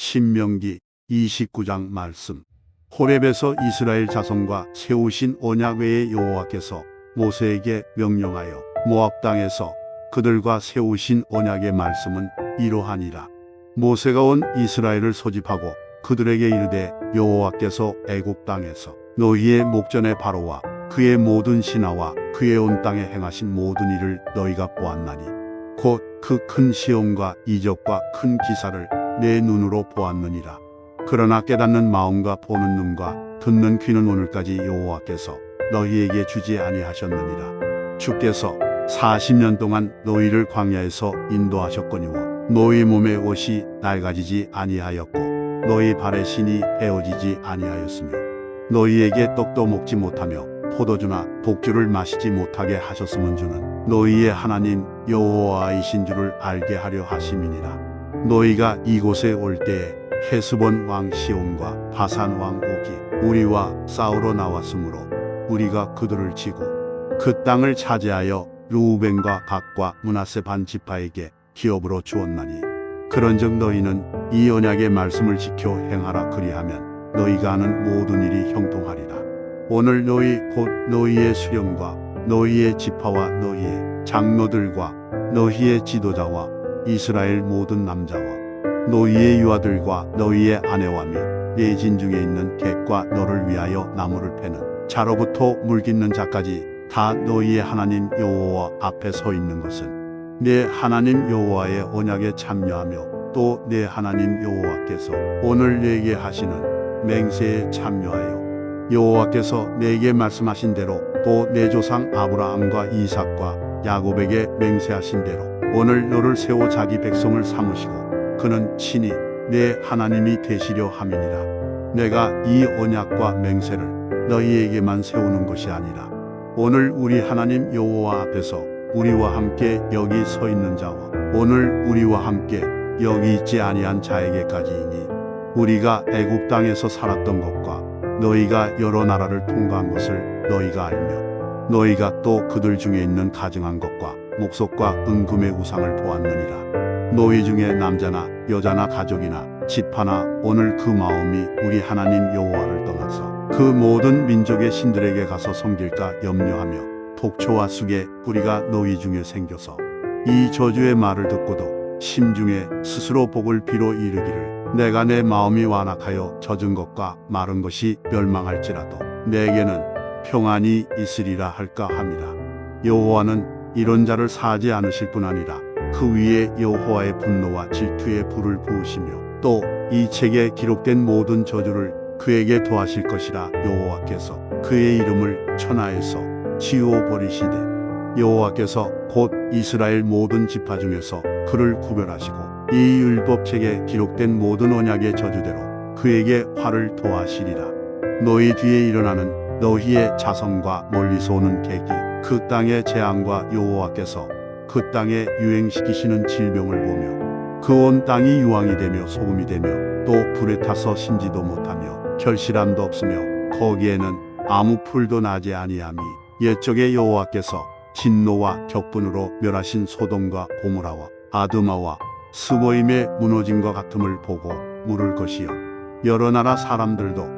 신명기 29장 말씀. 호렙에서 이스라엘 자손과 세우신 언약 외에 여호와께서 모세에게 명령하여 모압 땅에서 그들과 세우신 언약의 말씀은 이러하니라. 모세가 온 이스라엘을 소집하고 그들에게 이르되 여호와께서 애굽 땅에서 너희의 목전의 바로와 그의 모든 신하와 그의 온 땅에 행하신 모든 일을 너희가 보았나니 곧 그 큰 시험과 이적과 큰 기사를 내 눈으로 보았느니라. 그러나 깨닫는 마음과 보는 눈과 듣는 귀는 오늘까지 여호와께서 너희에게 주지 아니하셨느니라. 주께서 40년 동안 너희를 광야에서 인도하셨거니와 너희 몸의 옷이 낡아지지 아니하였고 너희 발의 신이 베어지지 아니하였으며 너희에게 떡도 먹지 못하며 포도주나 독주를 마시지 못하게 하셨음은 주는 너희의 하나님 여호와이신 줄을 알게 하려 하심이니라. 너희가 이곳에 올 때에 헤스본 왕 시온과 바산 왕 오기 우리와 싸우러 나왔으므로 우리가 그들을 치고 그 땅을 차지하여 루우벤과 각과 문하세 반 지파에게 기업으로 주었나니 그런즉 너희는 이 언약의 말씀을 지켜 행하라 그리하면 너희가 하는 모든 일이 형통하리라. 오늘 너희 곧 너희의 수령과 너희의 지파와 너희의 장로들과 너희의 지도자와 이스라엘 모든 남자와 너희의 유아들과 너희의 아내와 및 내진 중에 있는 객과 너를 위하여 나무를 패는 자로부터 물깃는 자까지 다 너희의 하나님 여호와 앞에 서 있는 것은 내 하나님 여호와의 언약에 참여하며 또 내 하나님 여호와께서 오늘 내게 하시는 맹세에 참여하여 여호와께서 내게 말씀하신 대로 또 내 조상 아브라함과 이삭과 야곱에게 맹세하신 대로 오늘 너를 세워 자기 백성을 삼으시고 그는 친히 내 하나님이 되시려 함이니라. 내가 이 언약과 맹세를 너희에게만 세우는 것이 아니라 오늘 우리 하나님 여호와 앞에서 우리와 함께 여기 서 있는 자와 오늘 우리와 함께 여기 있지 아니한 자에게까지이니 우리가 애굽 땅에서 살았던 것과 너희가 여러 나라를 통과한 것을 너희가 알며 너희가 또 그들 중에 있는 가증한 것과 목석과 은금의 우상을 보았느니라. 너희 중에 남자나 여자나 가족이나 집하나 오늘 그 마음이 우리 하나님 여호와를 떠나서 그 모든 민족의 신들에게 가서 섬길까 염려하며 독초와 쑥의 뿌리가 너희 중에 생겨서 이 저주의 말을 듣고도 심중에 스스로 복을 빌어 이르기를 내가 내 마음이 완악하여 젖은 것과 마른 것이 멸망할지라도 내게는 평안이 있으리라 할까 함이라 여호와는 이런 자를 사지 않으실 뿐 아니라 그 위에 여호와의 분노와 질투의 불을 부으시며 또 이 책에 기록된 모든 저주를 그에게 도하실 것이라 여호와께서 그의 이름을 천하에서 지워 버리시되 여호와께서 곧 이스라엘 모든 지파 중에서 그를 구별하시고 이 율법책에 기록된 모든 언약의 저주대로 그에게 화를 도하시리라. 너희 뒤에 일어나는 너희의 자성과 멀리서 오는 계기 그 땅의 재앙과 여호와께서 그 땅에 유행시키시는 질병을 보며 그 온 땅이 유황이 되며 소금이 되며 또 불에 타서 신지도 못하며 결실함도 없으며 거기에는 아무 풀도 나지 아니함이 옛적에 여호와께서 진노와 격분으로 멸하신 소돔과 고모라와 아드마와 스보임의 무너진 것 같음을 보고 물을 것이요. 여러 나라 사람들도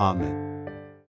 아멘